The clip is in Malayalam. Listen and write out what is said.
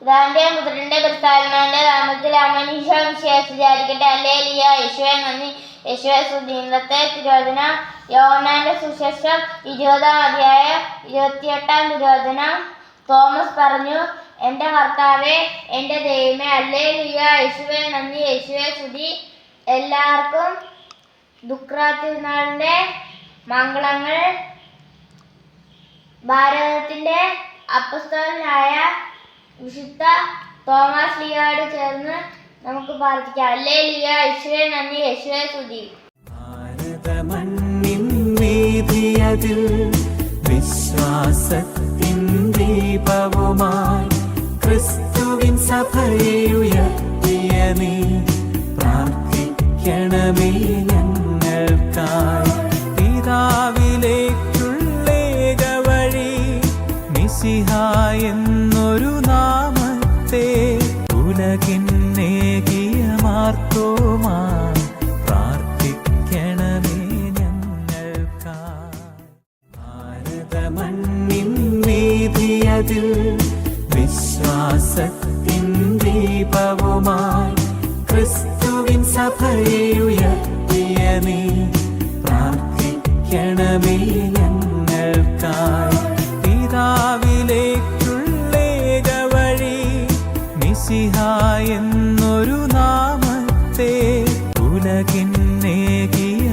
പിതാവിന്റെയും പുത്രന്റെ പ്രസ്താവനന്റെ നാമത്തിൽ അമനീഷ അല്ലേ ലിയ യേശുവെ നന്ദി. യേശുവെ സ്തുതി ഇന്നത്തെ തിരുവചനം യോഹന്നാന്റെ സുശേഷം ഇരുപതാം അധ്യായം ഇരുപത്തിയെട്ടാം തിരോധന. തോമസ് പറഞ്ഞു എന്റെ ഭർത്താവെ എന്റെ ദൈവമേ അല്ലേ ലിയ യേശുവെ നന്ദി. യേശുവെ സ്തുതി. എല്ലാവർക്കും ദുഃഖത്തിനാളിന്റെ മംഗളങ്ങൾ. ഭാരതത്തിന്റെ അപ്പസ്തോലനായ വിശുദ്ധ തോമസ് ലിയോട് ചേർന്ന് നമുക്ക് പ്രാർത്ഥിക്കാം. അല്ലേ ലിയ യേശുവെ നന്ദി. യേശുവെ സ്തുതി. ഭാരതമണ്ണിൻ വീതിയതിൽ വിശ്വാസത്തിൻ ദീപവുമായി ക്രിസ്തുവിൻ സഭയുയർത്തിയ നീ പ്രാർത്ഥിക്കണമേ ഞങ്ങൾക്കായി. പിതാവിലേക്കുള്ളേക വഴി മിശിഹ എന്നൊരു നാമത്തെ ഉലകിന്നേകിയ മാർത്തോമായി പ്രാർത്ഥിക്കണമേ ഞങ്ങൾക്കായി ഭാരതമണ്ണിൻ വീതിയതിൽ വിശ്വാസത്തിൻ ദീപവുമായി ക്രിസ്തുവിൻ സഭയുയർത്തിയ നീ പ്രാർത്ഥിക്കണമേ ഞങ്ങൾക്കായി മിശിഹ എന്നൊരു നാമത്തെ ഉലകിന്നേകിയ